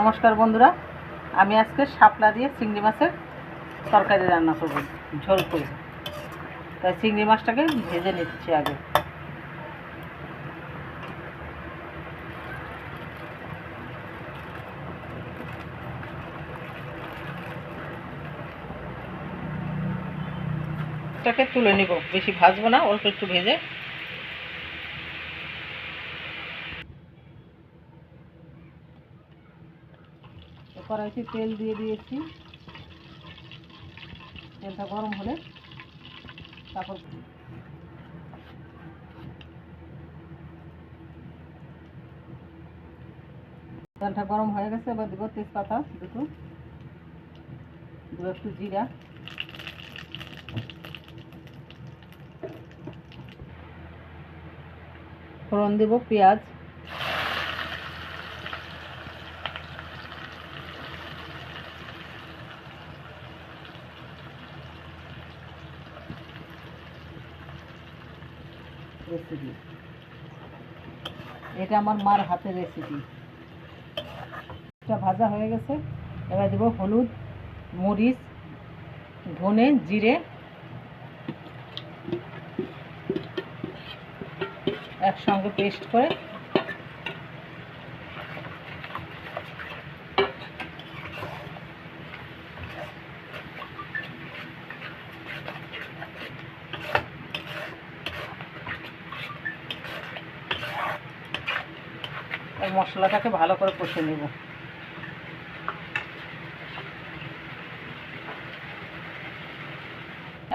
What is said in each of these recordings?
নমস্কার বন্ধুরা, আমি আজকে শাপলা দিয়ে চিংড়ি মাছের তরকারি রান্না করব, ঝোল করে। তাই চিংড়ি মাছটাকে ভেজে নিচ্ছি আগে। এটাকে তুলে নিব, বেশি ভাজবো না, অল্প একটু ভেজে কড়াইতে তেল দিয়ে দিয়েছি। তেলটা গরম হলে তারপর তেলটা গরম হয়ে গেছে, এবার দেবো তেজপাতা দুটো। দেবো একটু জিরা। ফোড়ন দেবো পেঁয়াজ। রেসিপি এটা আমার মার হাতের রেসিপি এটা ভাজা হয়ে গেছে। এবার দেবো হলুদ, মরিচ, ধনে, জিরে। একসঙ্গে পেস্ট করে মশলাটাকে ভালো করে কষে নেব।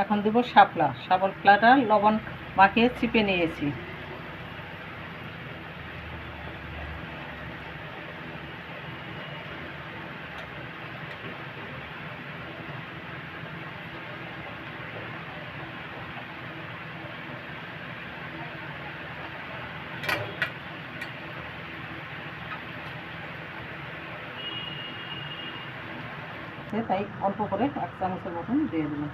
এখন দেব শাপলা। শাপলাটা লবণ মাখিয়ে চিপে নিয়েছি। সে তাই অল্প করে এক চামচের মতন দিয়ে দিলাম।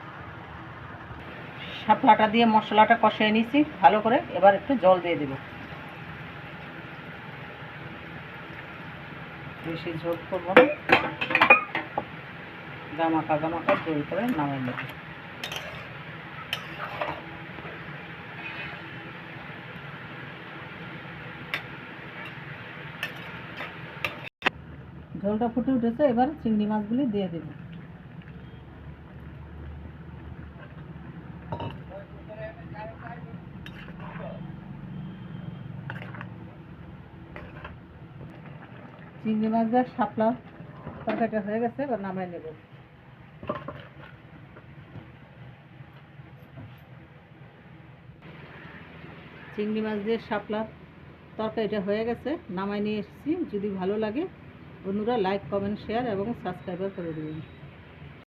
শাপলাটা দিয়ে মশলাটা কষিয়ে নিয়েছি, ভালো করে এবার একটু জল দিয়ে দেবো। বেশি ঝোল করব না। জামাকা জামাকা জল করে নামাই নেব। ঝোলটা ফুটে উঠেছে, এবার চিংড়ি মাছগুলি দিয়ে দেব। চিংড়ি মাছ দেওয়ার শাপলা তরকারিটা হয়ে গেছে, এবার নামাই নেব। চিংড়ি মাছ দিয়ে শাপলা তরকারিটা হয়ে গেছে নামাই নিয়ে এসেছি। যদি ভালো লাগে বন্ধুরা লাইক কমেন্ট শেয়ার এবং সাবস্ক্রাইবার করে দেবেন।